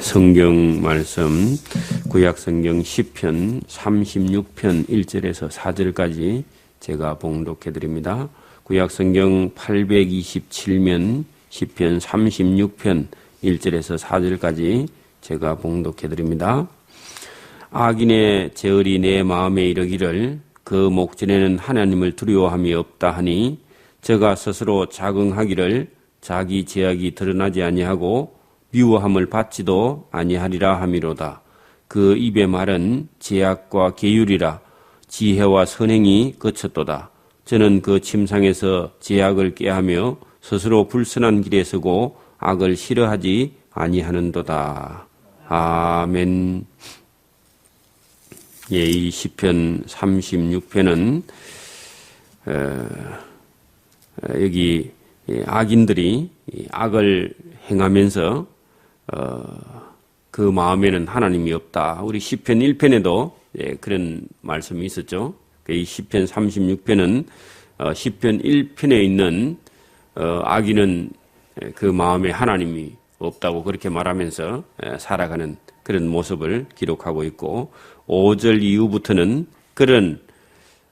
성경 말씀 구약 성경 10편 36편 1절에서 4절까지 제가 봉독해 드립니다. 구약 성경 827면 10편 36편 1절에서 4절까지 제가 봉독해 드립니다. 악인의 제을이 내 마음에 이르기를 그 목전에는 하나님을 두려워함이 없다 하니 저가 스스로 자긍하기를 자기 제약이 드러나지 아니하고 미워함을 받지도 아니하리라 함이로다. 그 입의 말은 제약과 계율이라 지혜와 선행이 거쳤도다. 저는 그 침상에서 제약을 깨하며 스스로 불선한 길에 서고 악을 싫어하지 아니하는도다. 아멘. 예, 이 시편 36편은 어, 여기 악인들이 악을 행하면서 어, 그 마음에는 하나님이 없다. 우리 시편 1편에도 예, 그런 말씀이 있었죠. 그이 시편 36편은 어, 시편 1편에 있는 어, 악인은 그 마음에 하나님이 없다고 그렇게 말하면서 예, 살아가는 그런 모습을 기록하고 있고 5절 이후부터는 그런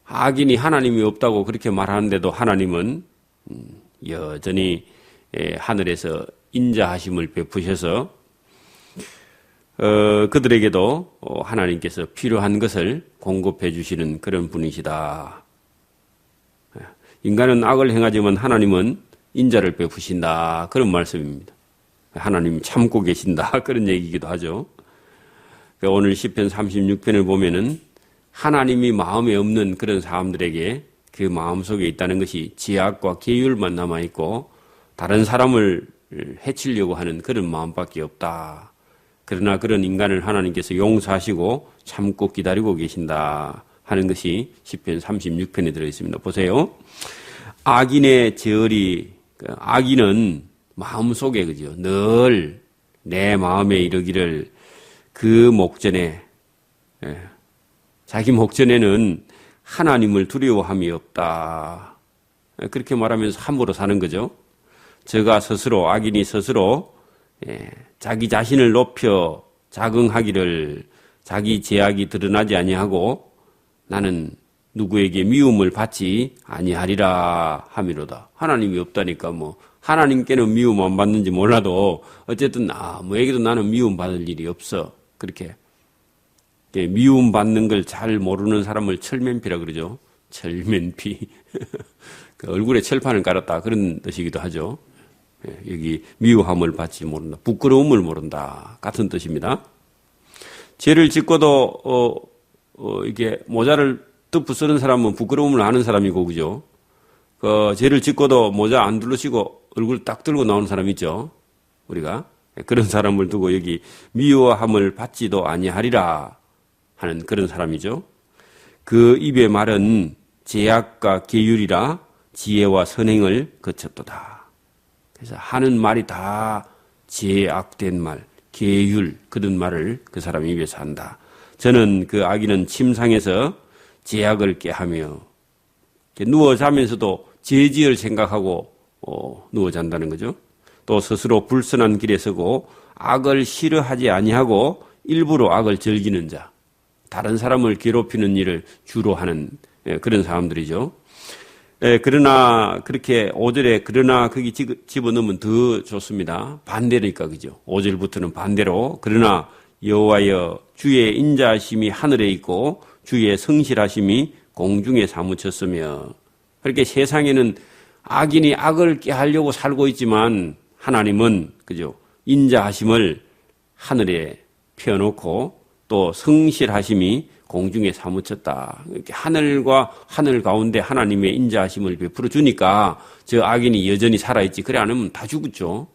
악인이 하나님이 없다고 그렇게 말하는데도 하나님은 음, 여전히 예, 하늘에서 인자하심을 베푸셔서 어, 그들에게도 어, 하나님께서 필요한 것을 공급해 주시는 그런 분이시다. 인간은 악을 행하지만 하나님은 인자를 베푸신다. 그런 말씀입니다. 하나님이 참고 계신다. 그런 얘기이기도 하죠. 그러니까 오늘 10편 36편을 보면은 하나님이 마음에 없는 그런 사람들에게 그 마음 속에 있다는 것이 지약과 계율만 남아있고 다른 사람을 해치려고 하는 그런 마음밖에 없다. 그러나 그런 인간을 하나님께서 용서하시고 참고 기다리고 계신다 하는 것이 10편 36편에 들어 있습니다. 보세요. 악인의 제얼이 그 악인은 마음속에 그죠. 늘 내 마음에 이르기를 그 목전에 예, 자기 목전에는 하나님을 두려워함이 없다. 예, 그렇게 말하면서 함부로 사는 거죠. 저가 스스로 악인이 스스로 예, 자기 자신을 높여 자긍하기를 자기 제약이 드러나지 아니하고 나는 누구에게 미움을 받지 아니하리라 함이로다. 하나님이 없다니까 뭐 하나님께는 미움 안 받는지 몰라도 어쨌든 아무에게도 나는 미움 받을 일이 없어. 그렇게 미움 받는 걸 잘 모르는 사람을 철면피라 그러죠. 철면피. 그 얼굴에 철판을 깔았다 그런 뜻이기도 하죠. 예, 여기 미워함을 받지 모른다. 부끄러움을 모른다. 같은 뜻입니다. 죄를 짓고도 어, 어, 이게 모자를 뜯부 쓰는 사람은 부끄러움을 아는 사람이고 그죠? 그 죄를 짓고도 모자 안 둘러시고 얼굴 딱 들고 나오는 사람 있죠. 우리가 예, 그런 사람을 두고 여기 미워함을 받지도 아니하리라 하는 그런 사람이죠. 그 입의 말은 제약과 계율이라 지혜와 선행을 거쳤도다. 그래서 하는 말이 다 제약된 말, 계율, 그런 말을 그 사람 입에서 한다. 저는 그 아기는 침상에서 제약을 깨하며 누워 자면서도 제지를 생각하고 어, 누워 잔다는 거죠. 또 스스로 불선한 길에 서고 악을 싫어하지 아니하고 일부러 악을 즐기는 자, 다른 사람을 괴롭히는 일을 주로 하는 예, 그런 사람들이죠. 예, 그러나 그렇게 5절에 그러나 거기 집어넣으면 더 좋습니다. 반대니까 그죠. 5절부터는 반대로 그러나 여호와여 주의 인자하심이 하늘에 있고 주의 성실하심이 공중에 사무쳤으며 그렇게 세상에는 악인이 악을 깨하려고 살고 있지만 하나님은 그죠. 인자하심을 하늘에 펴놓고 또 성실하심이 공중에 사무쳤다. 이렇게 하늘과 하늘 가운데 하나님의 인자하심을 베풀어 주니까 저 악인이 여전히 살아있지. 그래 않으면 다 죽었죠.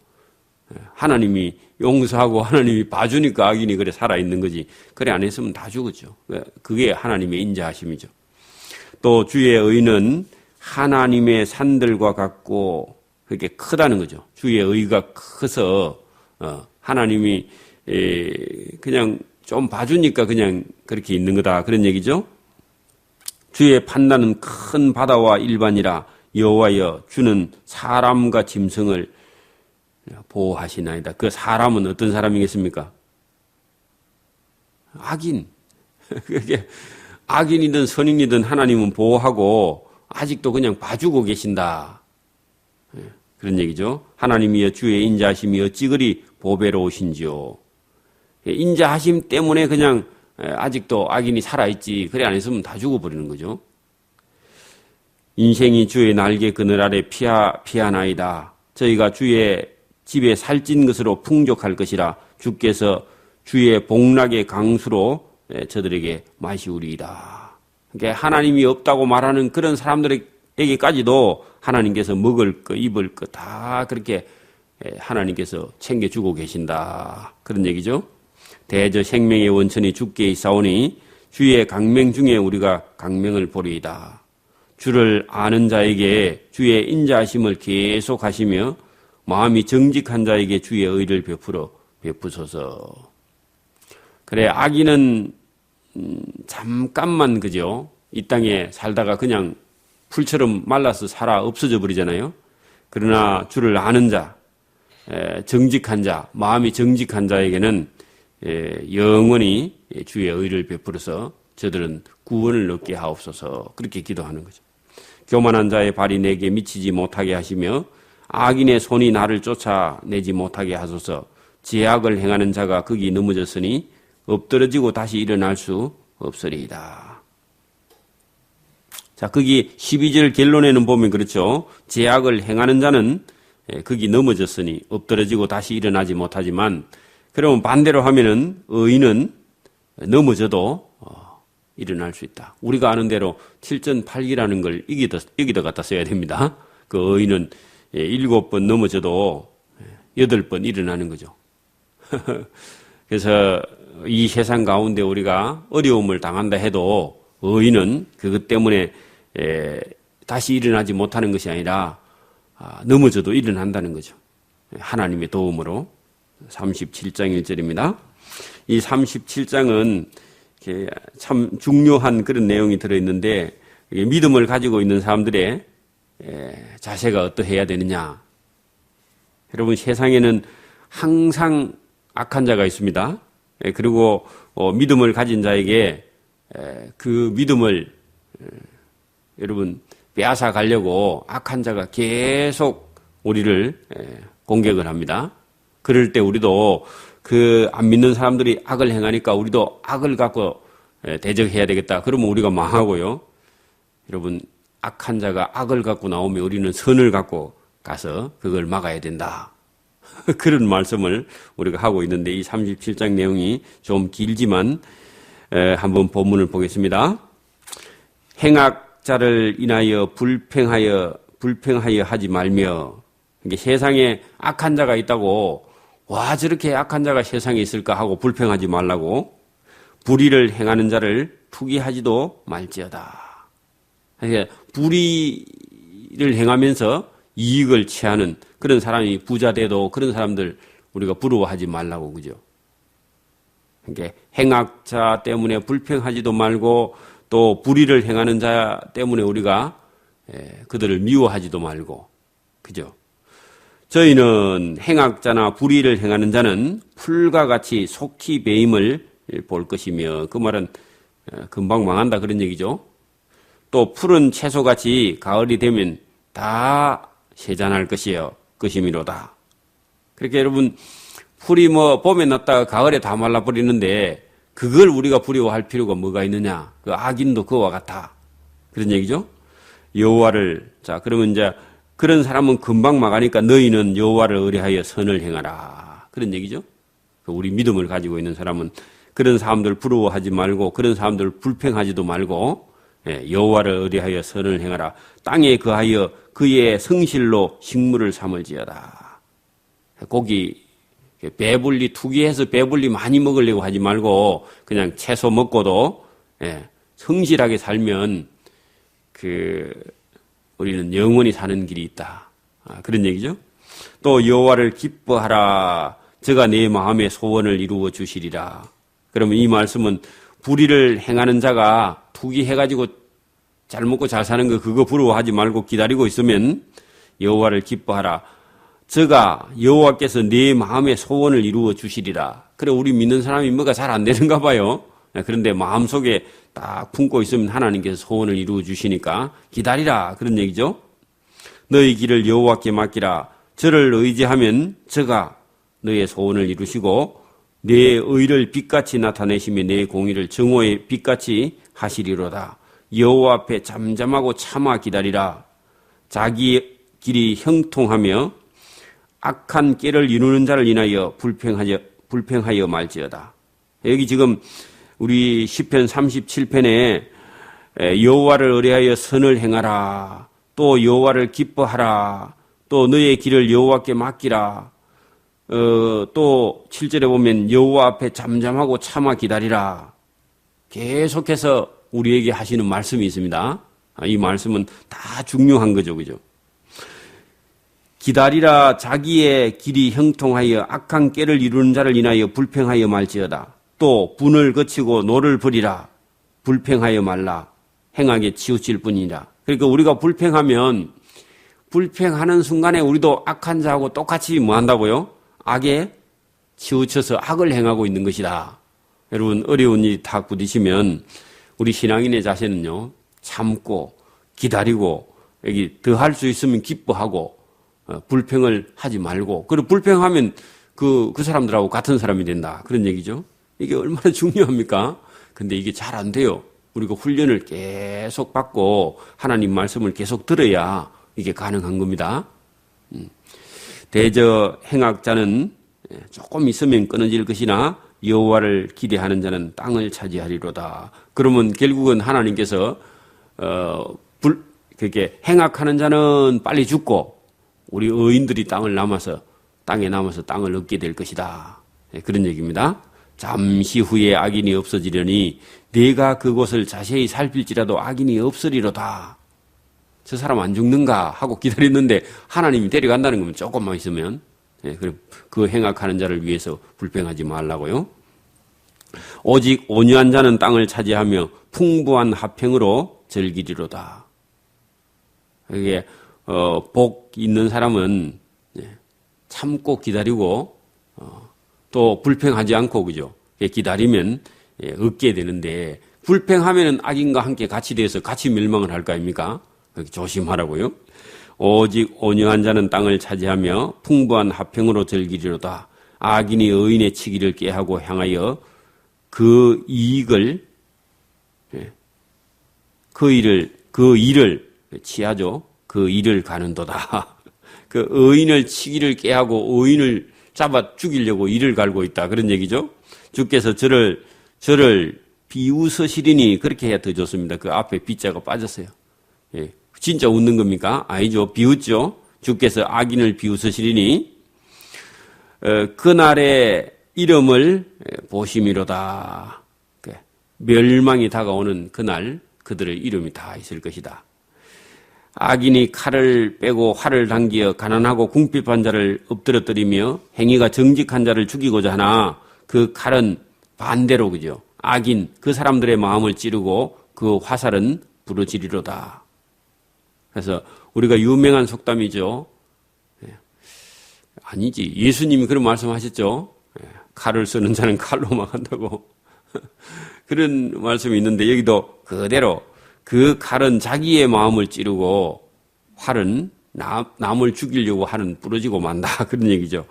하나님이 용서하고 하나님이 봐주니까 악인이 그래 살아있는 거지. 그래 안 했으면 다 죽었죠. 그게 하나님의 인자하심이죠. 또 주의 의는 하나님의 산들과 같고 그게 크다는 거죠. 주의 의가 커서 어, 하나님이 그냥 좀 봐주니까 그냥 그렇게 있는 거다. 그런 얘기죠. 주의 판단은 큰 바다와 일반이라 여호와여 주는 사람과 짐승을 보호하시나이다. 그 사람은 어떤 사람이겠습니까? 악인. 그게 악인이든 선인이든 하나님은 보호하고 아직도 그냥 봐주고 계신다. 예, 그런 얘기죠. 하나님이여 주의 인자하심이 어찌 그리 보배로우신지요. 예, 인자하심 때문에 그냥 예, 아직도 악인이 살아있지. 그래 안 했으면 다 죽어버리는 거죠. 인생이 주의 날개 그늘 아래 피하, 피하나이다. 저희가 주의 집에 살찐 것으로 풍족할 것이라 주께서 주의 복락의 강수로 저들에게 마시우리이다. 그러니까 하나님이 없다고 말하는 그런 사람들에게까지도 하나님께서 먹을 거, 입을 거다 그렇게 하나님께서 챙겨주고 계신다. 그런 얘기죠. 대저 생명의 원천이 주께 있사오니 주의 강명 중에 우리가 강명을 보리이다. 주를 아는 자에게 주의 인자하심을 계속 하시며 마음이 정직한 자에게 주의 의를 베풀어 베푸소서. 그래 악인은 음, 잠깐만 그죠 이 땅에 살다가 그냥 풀처럼 말라서 살아 없어져 버리잖아요. 그러나 주를 아는 자, 정직한 자, 마음이 정직한 자에게는 영원히 주의 의를 베풀어서 저들은 구원을 얻게 하옵소서 그렇게 기도하는 거죠. 교만한 자의 발이 내게 미치지 못하게 하시며 악인의 손이 나를 쫓아내지 못하게 하소서 제약을 행하는 자가 거기 넘어졌으니 엎드러지고 다시 일어날 수 없으리이다. 자, 거기 12절 결론에는 보면 그렇죠. 제약을 행하는 자는 거기 넘어졌으니 엎드러지고 다시 일어나지 못하지만 그러면 반대로 하면은 의인은 넘어져도 어, 일어날 수 있다. 우리가 아는 대로 7전 8기라는 걸 여기다, 여기다 갖다 써야 됩니다. 그 의인은 예, 일곱 번 넘어져도 여덟 번 일어나는 거죠. 그래서 이 세상 가운데 우리가 어려움을 당한다 해도 의인은 그것 때문에 예, 다시 일어나지 못하는 것이 아니라 아, 넘어져도 일어난다는 거죠. 하나님의 도움으로. 37장 1절입니다. 이 37장은 참 중요한 그런 내용이 들어있는데 믿음을 가지고 있는 사람들의 자세가 어떠해야 되느냐. 여러분 세상에는 항상 악한 자가 있습니다. 그리고 어, 믿음을 가진 자에게 그 믿음을 여러분 빼앗아 가려고 악한 자가 계속 우리를 공격을 합니다. 그럴 때 우리도 그 안 믿는 사람들이 악을 행하니까 우리도 악을 갖고 대적해야 되겠다. 그러면 우리가 망하고요. 여러분 악한 자가 악을 갖고 나오면 우리는 선을 갖고 가서 그걸 막아야 된다. 그런 말씀을 우리가 하고 있는데 이 37장 내용이 좀 길지만 한번 본문을 보겠습니다. 행악자를 인하여 불평하여 불평하여 하지 말며 세상에 악한 자가 있다고 와 저렇게 악한 자가 세상에 있을까 하고 불평하지 말라고 불의를 행하는 자를 투기하지도 말지어다. 그러니까 불의를 행하면서 이익을 취하는 그런 사람이 부자 돼도 그런 사람들 우리가 부러워하지 말라고 그죠. 그러니까 행악자 때문에 불평하지도 말고 또 불의를 행하는 자 때문에 우리가 그들을 미워하지도 말고 그죠. 저희는 행악자나 불의를 행하는 자는 풀과 같이 속히 배임을 볼 것이며 그 말은 어, 금방 망한다 그런 얘기죠. 또 푸른 채소같이 가을이 되면 다 세잔할 것이요 것이미로다. 그렇게 여러분 풀이 뭐 봄에 났다가 가을에 다 말라버리는데 그걸 우리가 부러워할 필요가 뭐가 있느냐? 그 악인도 그와 같아. 그런 얘기죠. 여호와를 자 그러면 이제 그런 사람은 금방 망하니까 너희는 여호와를 의뢰하여 선을 행하라. 그런 얘기죠. 그 우리 믿음을 가지고 있는 사람은 그런 사람들 부러워하지 말고 그런 사람들 불평하지도 말고 예, 여호와를 의뢰하여 선을 행하라. 땅에 그하여 그의 성실로 식물을 삼을지어다. 고기 배불리 투기해서 배불리 많이 먹으려고 하지 말고 그냥 채소 먹고도 예, 성실하게 살면 그 우리는 영원히 사는 길이 있다. 아, 그런 얘기죠. 또 여호와를 기뻐하라. 저가 내 마음의 소원을 이루어 주시리라. 그러면 이 말씀은 불의를 행하는 자가 투기해가지고 잘 먹고 잘 사는 거 그거 부러워하지 말고 기다리고 있으면 여호와를 기뻐하라. 저가 여호와께서 내 마음의 소원을 이루어 주시리라. 그래 우리 믿는 사람이 뭐가 잘 안 되는가 봐요. 예, 그런데 마음속에 딱 품고 있으면 하나님께서 소원을 이루어 주시니까 기다리라 그런 얘기죠. 너희 길을 여호와께 맡기라. 저를 의지하면 저가 너의 소원을 이루시고 내 의를 빛같이 나타내시며 내 공의를 정오의 빛같이 하시리로다. 여호와 앞에 잠잠하고 참아 기다리라. 자기 길이 형통하며 악한 깨를 이루는 자를 인하여 불평하여 불평하여 말지어다. 여기 지금 우리 시편 37편에 여호와를 의뢰하여 선을 행하라. 또 여호와를 기뻐하라. 또 너의 길을 여호와께 맡기라. 어, 또 7절에 보면 여호와 앞에 잠잠하고 참아 기다리라. 계속해서 우리에게 하시는 말씀이 있습니다. 아, 이 말씀은 다 중요한 거죠. 그죠? 기다리라 자기의 길이 형통하여 악한 깨를 이루는 자를 인하여 불평하여 말지어다. 또 분을 거치고 노를 버리라. 불평하여 말라. 행하게 치우칠 뿐이라. 그러니까 우리가 불평하면 불평하는 순간에 우리도 악한 자하고 똑같이 뭐 한다고요? 악에 치우쳐서 악을 행하고 있는 것이다. 여러분 어려운 일이 다 부딪히면 우리 신앙인의 자세는요 참고 기다리고 여기 더 할 수 있으면 기뻐하고 어, 불평을 하지 말고 그리고 불평하면 그, 그 사람들하고 같은 사람이 된다 그런 얘기죠. 이게 얼마나 중요합니까? 근데 이게 잘 안 돼요. 우리가 훈련을 계속 받고 하나님 말씀을 계속 들어야 이게 가능한 겁니다. 음. 대저 행악자는 예, 조금 있으면 끊어질 것이나 여호와를 기대하는 자는 땅을 차지하리로다. 그러면 결국은 하나님께서 어, 불 그렇게 행악하는 자는 빨리 죽고 우리 의인들이 땅을 남아서 땅에 남아서 땅을 얻게 될 것이다. 예, 그런 얘기입니다. 잠시 후에 악인이 없어지려니 내가 그곳을 자세히 살필지라도 악인이 없으리로다. 저 사람 안 죽는가 하고 기다렸는데 하나님이 데려간다는 거면 조금만 있으면 예, 그 행악하는 자를 위해서 불평하지 말라고요. 오직 온유한 자는 땅을 차지하며 풍부한 합평으로 즐기리로다. 이게 어, 복 있는 사람은 예, 참고 기다리고 어, 또 불평하지 않고 그죠? 기다리면 예, 얻게 되는데 불평하면은 악인과 함께 같이 돼서 같이 멸망을 할 거 아닙니까? 조심하라고요. 오직 온유한 자는 땅을 차지하며 풍부한 합평으로 즐기리로다. 악인이 의인의 치기를 깨하고 향하여 그 이익을 예, 그 일을 그 일을 취하죠. 그 일을 가는도다. 그 의인을 치기를 깨하고 의인을 잡아 죽이려고 일을 갈고 있다. 그런 얘기죠. 주께서 저를 저를 비웃으시리니 그렇게 해야 더 좋습니다. 그 앞에 빗자가 빠졌어요. 예. 진짜 웃는 겁니까? 아니죠. 비웃죠. 주께서 악인을 비웃으시리니 어, 그날의 이름을 보심이로다. 그 멸망이 다가오는 그날 그들의 이름이 다 있을 것이다. 악인이 칼을 빼고 활을 당기어 가난하고 궁핍한 자를 엎드러뜨리며 행위가 정직한 자를 죽이고자 하나 그 칼은 반대로 그죠. 악인 그 사람들의 마음을 찌르고 그 화살은 부러지리로다. 그래서 우리가 유명한 속담이죠. 예. 아니지. 예수님이 그런 말씀하셨죠. 예. 칼을 쓰는 자는 칼로 막한다고. 그런 말씀이 있는데 여기도 그대로 그 칼은 자기의 마음을 찌르고 활은 남을 죽이려고 하는 부러지고 만다. 그런 얘기죠.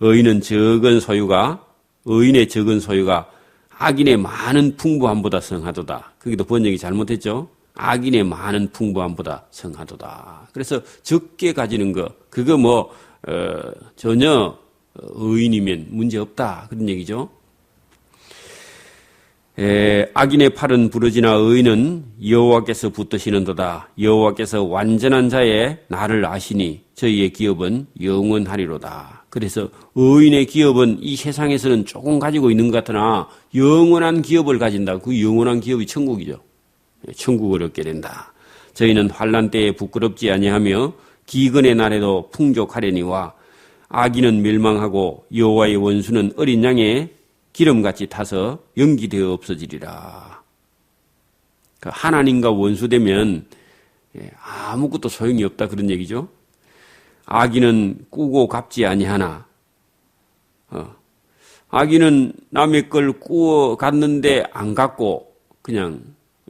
의인은 적은 소유가, 의인의 적은 소유가 악인의 많은 풍부함보다 성하도다. 거기도 번역이 잘못했죠. 악인의 많은 풍부함보다 성하도다. 그래서 적게 가지는 거, 그거 뭐, 어, 전혀 의인이면 문제 없다. 그런 얘기죠. 에, 악인의 팔은 부러지나 의인은 여호와께서 붙드시는도다. 여호와께서 완전한 자의 나를 아시니 저희의 기업은 영원하리로다. 그래서 의인의 기업은 이 세상에서는 조금 가지고 있는 것 같으나 영원한 기업을 가진다. 그 영원한 기업이 천국이죠. 천국을 얻게 된다. 저희는 환란 때에 부끄럽지 아니하며 기근의 날에도 풍족하려니와 악인은 멸망하고 여호와의 원수는 어린 양의 기름같이 타서 연기되어 없어지리라. 그 하나님과 원수되면 예, 아무것도 소용이 없다 그런 얘기죠. 악인은 꾸고 갚지 아니하나 어, 아기는 남의 걸 구워 갔는데 안 갖고 그냥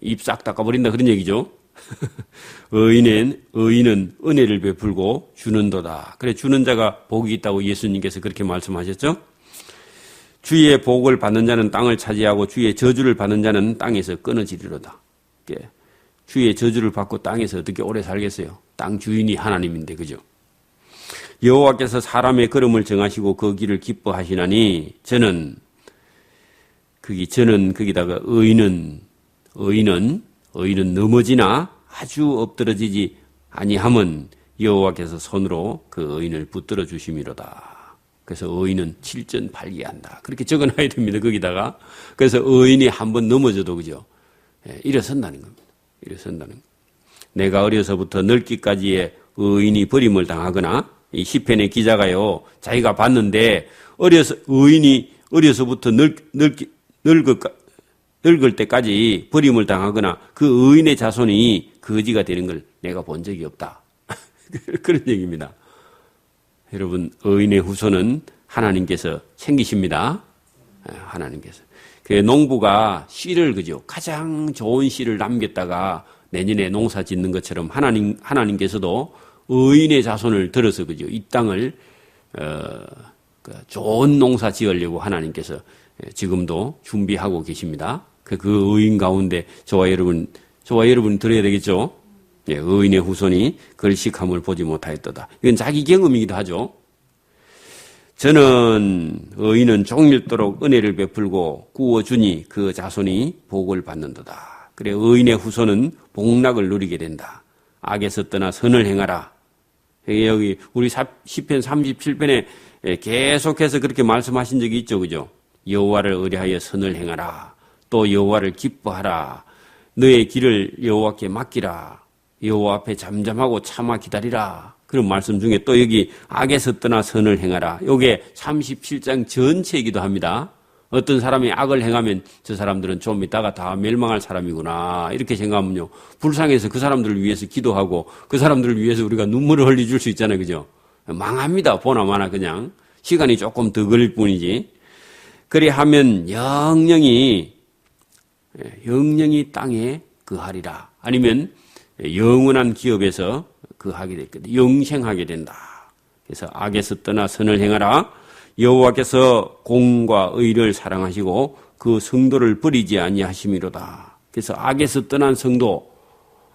입 싹 닦아버린다 그런 얘기죠. 의인은 의인은 은혜를 베풀고 주는도다. 그래 주는 자가 복이 있다고 예수님께서 그렇게 말씀하셨죠. 주의 복을 받는 자는 땅을 차지하고 주의 저주를 받는 자는 땅에서 끊어지리로다. 예. 주의 저주를 받고 땅에서 어떻게 오래 살겠어요? 땅 주인이 하나님인데 그죠? 여호와께서 사람의 걸음을 정하시고 그 길을 기뻐하시나니 저는 그기 저는 거기다가 의인은 의인은 의인은 넘어지나 아주 엎드러지지 아니함은 여호와께서 손으로 그 의인을 붙들어 주심이로다. 그래서 의인은 7전 8기한다. 그렇게 적어놔야 됩니다. 거기다가. 그래서 의인이 한 번 넘어져도 그죠? 예, 일어선다는 겁니다. 일어선다는 거. 내가 어려서부터 늙기까지의 의인이 버림을 당하거나 이 시편의 기자가요 자기가 봤는데 어려서 의인이 어려서부터 늙, 늙, 늙을, 늙을 때까지 버림을 당하거나 그 의인의 자손이 거지가 되는 걸 내가 본 적이 없다. 그런 얘기입니다. 여러분 의인의 후손은 하나님께서 챙기십니다. 예, 하나님께서. 그 농부가 씨를 그죠 가장 좋은 씨를 남겼다가 내년에 농사 짓는 것처럼 하나님 하나님께서도 의인의 자손을 들어서 그죠 이 땅을 어, 그 좋은 농사 지으려고 하나님께서 지금도 준비하고 계십니다. 그, 그 의인 가운데 저와 여러분 저와 여러분 들어야 되겠죠. 예, 의인의 후손이 걸식함을 보지 못하였도다. 이건 자기 경험이기도 하죠. 저는 의인은 종일도록 은혜를 베풀고 구워주니 그 자손이 복을 받는도다. 그래 의인의 후손은 복락을 누리게 된다. 악에서 떠나 선을 행하라. 여기 우리 10편 37편에 계속해서 그렇게 말씀하신 적이 있죠. 그죠? 여호와를 의뢰하여 선을 행하라. 또 여호와를 기뻐하라. 너의 길을 여호와께 맡기라. 여호와 앞에 잠잠하고 참아 기다리라. 그런 말씀 중에 또 여기 악에서 떠나 선을 행하라. 요게 37장 전체이기도 합니다. 어떤 사람이 악을 행하면 저 사람들은 좀 있다가 다 멸망할 사람이구나. 이렇게 생각하면요. 불쌍해서 그 사람들을 위해서 기도하고 그 사람들을 위해서 우리가 눈물을 흘려줄 수 있잖아요. 그죠? 망합니다. 보나마나 그냥. 시간이 조금 더 걸릴 뿐이지. 그리 하면 영영이, 영영이 땅에 그하리라. 아니면 영원한 기업에서 그 하게 될 거다. 영생하게 된다. 그래서 악에서 떠나 선을 행하라. 여호와께서 공과 의를 사랑하시고 그 성도를 버리지 아니하심이로다. 그래서 악에서 떠난 성도,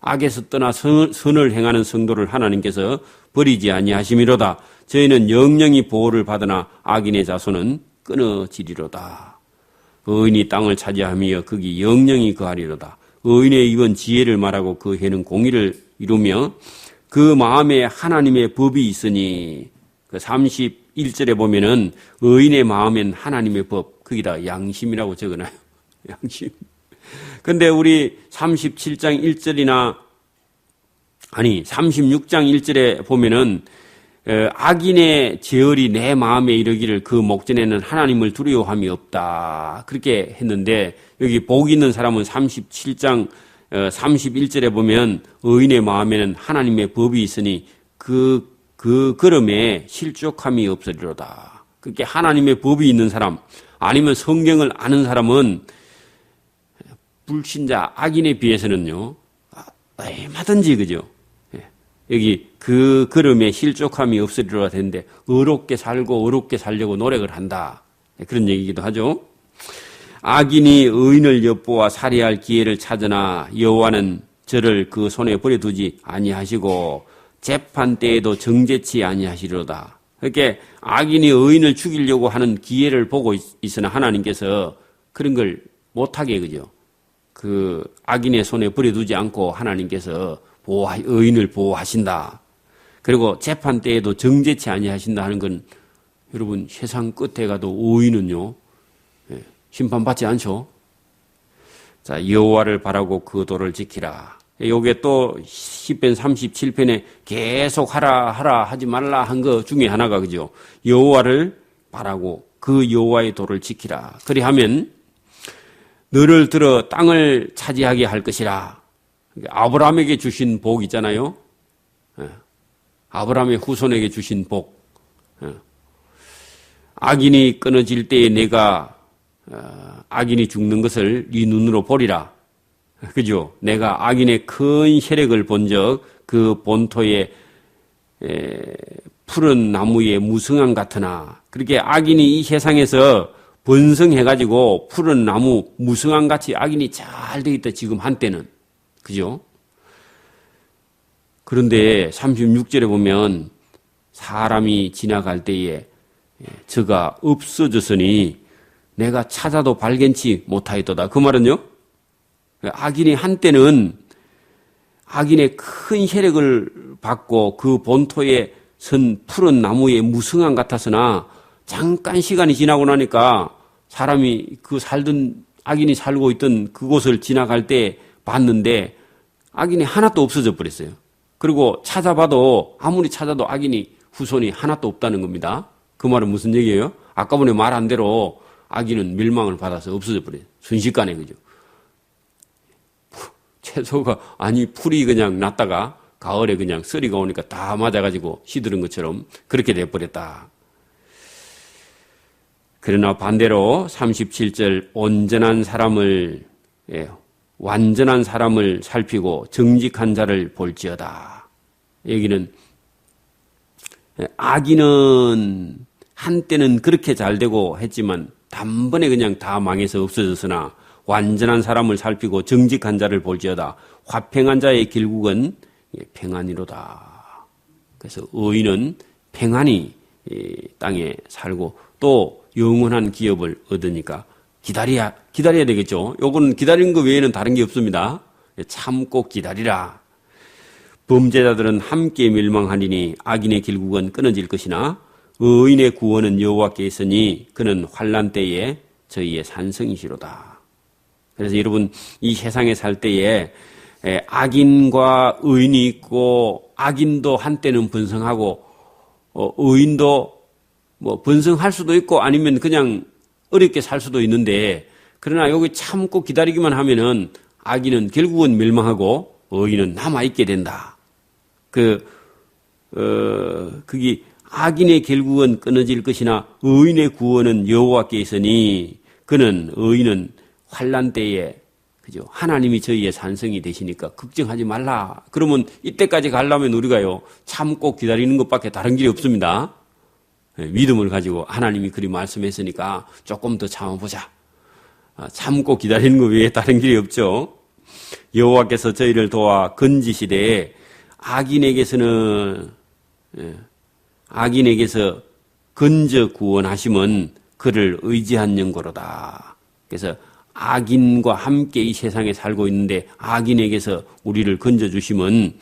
악에서 떠나 선, 선을 행하는 성도를 하나님께서 버리지 아니하심이로다. 저희는 영영이 보호를 받으나 악인의 자손은 끊어지리로다. 의인이 땅을 차지하며 거기 영영이 거하리로다. 의인의 입은 지혜를 말하고 그 해는 공의를 이루며 그 마음에 하나님의 법이 있으니 그 31절에 보면은 의인의 마음엔 하나님의 법 거기다 양심이라고 적어놔요. 양심. 근데 우리 37장 1절이나 아니 36장 1절에 보면은 악인의 제얼이 내 마음에 이르기를 그 목전에는 하나님을 두려워함이 없다. 그렇게 했는데 여기 복 있는 사람은 37장 31절에 어, 보면 의인의 마음에는 하나님의 법이 있으니 그, 그 걸음에 실족함이 없으리로다. 그렇게 하나님의 법이 있는 사람, 아니면 성경을 아는 사람은 불신자, 악인에 비해서는요, 얼마든지, 그죠? 예. 여기 그 걸음에 실족함이 없으리로다 되는데, 어렵게 살고 어렵게 살려고 노력을 한다. 예, 그런 얘기기도 하죠. 악인이 의인을 엿보아 살해할 기회를 찾으나 여호와는 저를 그 손에 버려두지 아니하시고 재판 때에도 정제치 아니하시리로다. 그렇게 악인이 의인을 죽이려고 하는 기회를 보고 있으나 하나님께서 그런 걸 못하게 그죠. 그 악인의 손에 버려두지 않고 하나님께서 보호 의인을 보호하신다. 그리고 재판 때에도 정제치 아니하신다 하는 건 여러분 세상 끝에 가도 의인은요 심판받지 않죠. 자, 여호와를 바라고 그 도를 지키라. 요게 또 10편 37편에 계속 하라 하라 하지 말라 한 거 중에 하나가 그죠. 여호와를 바라고 그 여호와의 도를 지키라. 그리하면 너를 들어 땅을 차지하게 할 것이라. 아브라함에게 주신 복 있잖아요. 예. 아브라함의 후손에게 주신 복. 예. 악인이 끊어질 때에 내가 어, 악인이 죽는 것을 네 눈으로 보리라. 그죠? 내가 악인의 큰 혈액을 본적 그 본토에 푸른 나무에 무성한 같으나 그렇게 악인이 이 세상에서 번성해가지고 푸른 나무 무성한 같이 악인이 잘 돼 있다 지금 한때는 그죠? 그런데 36절에 보면 사람이 지나갈 때에 저가 없어졌으니 내가 찾아도 발견치 못하였도다. 그 말은요? 악인이 한때는 악인의 큰 혈액을 받고 그 본토에 선 푸른 나무에 무성한 같았으나 잠깐 시간이 지나고 나니까 사람이 그 살던 악인이 살고 있던 그곳을 지나갈 때 봤는데 악인이 하나도 없어져 버렸어요. 그리고 찾아봐도 아무리 찾아도 악인이 후손이 하나도 없다는 겁니다. 그 말은 무슨 얘기예요? 아까 전에 말한 대로 악인은 멸망을 받아서 없어져 버려요. 순식간에 그죠. 채소가 아니 풀이 그냥 났다가 가을에 그냥 쓰리가 오니까 다 맞아가지고 시들은 것처럼 그렇게 돼버렸다. 그러나 반대로 37절 온전한 사람을 예, 완전한 사람을 살피고 정직한 자를 볼지어다. 여기는 예, 악인은 한때는 그렇게 잘 되고 했지만 단번에 그냥 다 망해서 없어졌으나 완전한 사람을 살피고 정직한 자를 볼지어다. 화평한 자의 길국은 평안이로다. 그래서 의인은 평안히 땅에 살고 또 영원한 기업을 얻으니까 기다려야 기다려야 되겠죠. 요거는 기다리는 것 외에는 다른 게 없습니다. 참고 기다리라. 범죄자들은 함께 멸망하리니 악인의 길국은 끊어질 것이나 의인의 구원은 여호와께 있으니 그는 환란 때에 저희의 산성이시로다. 그래서 여러분 이 세상에 살 때에 악인과 의인이 있고 악인도 한때는 번성하고 어, 의인도 뭐 번성할 수도 있고 아니면 그냥 어렵게 살 수도 있는데 그러나 여기 참고 기다리기만 하면은 악인은 결국은 멸망하고 의인은 남아 있게 된다. 그 어, 그게 악인의 결국은 끊어질 것이나 의인의 구원은 여호와께 있으니 그는 의인은 환란 때에 그죠 하나님이 저희의 산성이 되시니까 걱정하지 말라. 그러면 이때까지 가려면 우리가요 참고 기다리는 것밖에 다른 길이 없습니다. 예, 믿음을 가지고 하나님이 그리 말씀했으니까 조금 더 참아보자. 아, 참고 기다리는 것 외에 다른 길이 없죠. 여호와께서 저희를 도와 건지시되 악인에게서는 예, 악인에게서 건져 구원하심은 그를 의지한 연고로다. 그래서 악인과 함께 이 세상에 살고 있는데 악인에게서 우리를 건져 주심은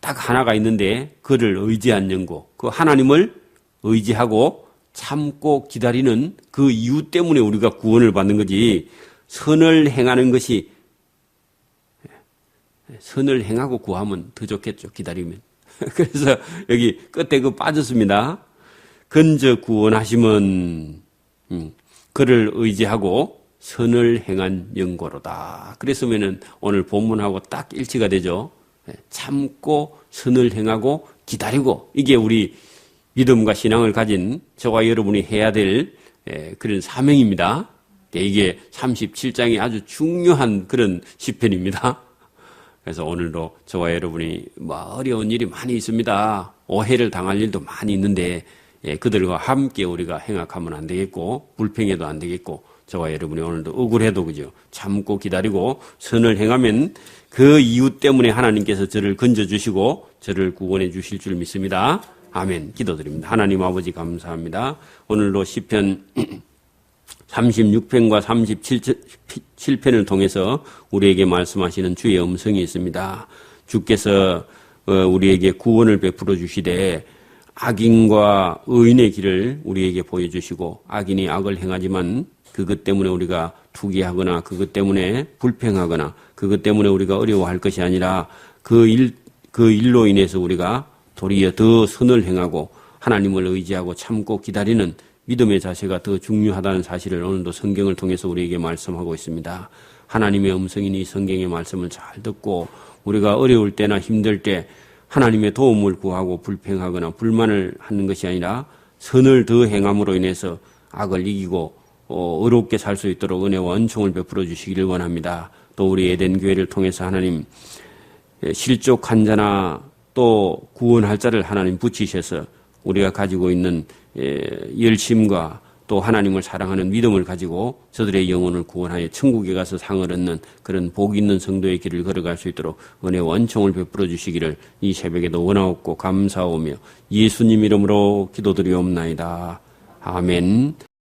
딱 하나가 있는데 그를 의지한 연고. 그 하나님을 의지하고 참고 기다리는 그 이유 때문에 우리가 구원을 받는 거지 선을 행하는 것이 선을 행하고 구하면 더 좋겠죠. 기다리면. 그래서 여기 끝에 그 빠졌습니다. 건져 구원하심은 음, 그를 의지하고 선을 행한 영고로다. 그랬으면은 오늘 본문하고 딱 일치가 되죠. 예, 참고 선을 행하고 기다리고 이게 우리 믿음과 신앙을 가진 저와 여러분이 해야 될 예, 그런 사명입니다. 예, 이게 37장이 아주 중요한 그런 시편입니다. 그래서 오늘도 저와 여러분이 뭐 어려운 일이 많이 있습니다. 오해를 당할 일도 많이 있는데 예, 그들과 함께 우리가 행악하면 안 되겠고 불평해도 안 되겠고 저와 여러분이 오늘도 억울해도 그죠 참고 기다리고 선을 행하면 그 이유 때문에 하나님께서 저를 건져 주시고 저를 구원해 주실 줄 믿습니다. 아멘. 기도드립니다. 하나님 아버지 감사합니다. 오늘도 시편 36편과 37편을 통해서 우리에게 말씀하시는 주의 음성이 있습니다. 주께서 어, 우리에게 구원을 베풀어 주시되 악인과 의인의 길을 우리에게 보여주시고 악인이 악을 행하지만 그것 때문에 우리가 투기하거나 그것 때문에 불평하거나 그것 때문에 우리가 어려워할 것이 아니라 그 일, 그 일로 인해서 우리가 도리어 더 선을 행하고 하나님을 의지하고 참고 기다리는 믿음의 자세가 더 중요하다는 사실을 오늘도 성경을 통해서 우리에게 말씀하고 있습니다. 하나님의 음성인 이 성경의 말씀을 잘 듣고 우리가 어려울 때나 힘들 때 하나님의 도움을 구하고 불평하거나 불만을 하는 것이 아니라 선을 더 행함으로 인해서 악을 이기고 어, 의롭게 살 수 있도록 은혜와 은총을 베풀어 주시기를 원합니다. 또 우리 에덴 교회를 통해서 하나님 예, 실족 환자나 또 구원할 자를 하나님 붙이셔서 우리가 가지고 있는 예, 열심과 또 하나님을 사랑하는 믿음을 가지고 저들의 영혼을 구원하여 천국에 가서 상을 얻는 그런 복 있는 성도의 길을 걸어갈 수 있도록 은혜와 원총을 베풀어 주시기를 이 새벽에도 원하옵고 감사하오며 예수님 이름으로 기도드리옵나이다. 아멘.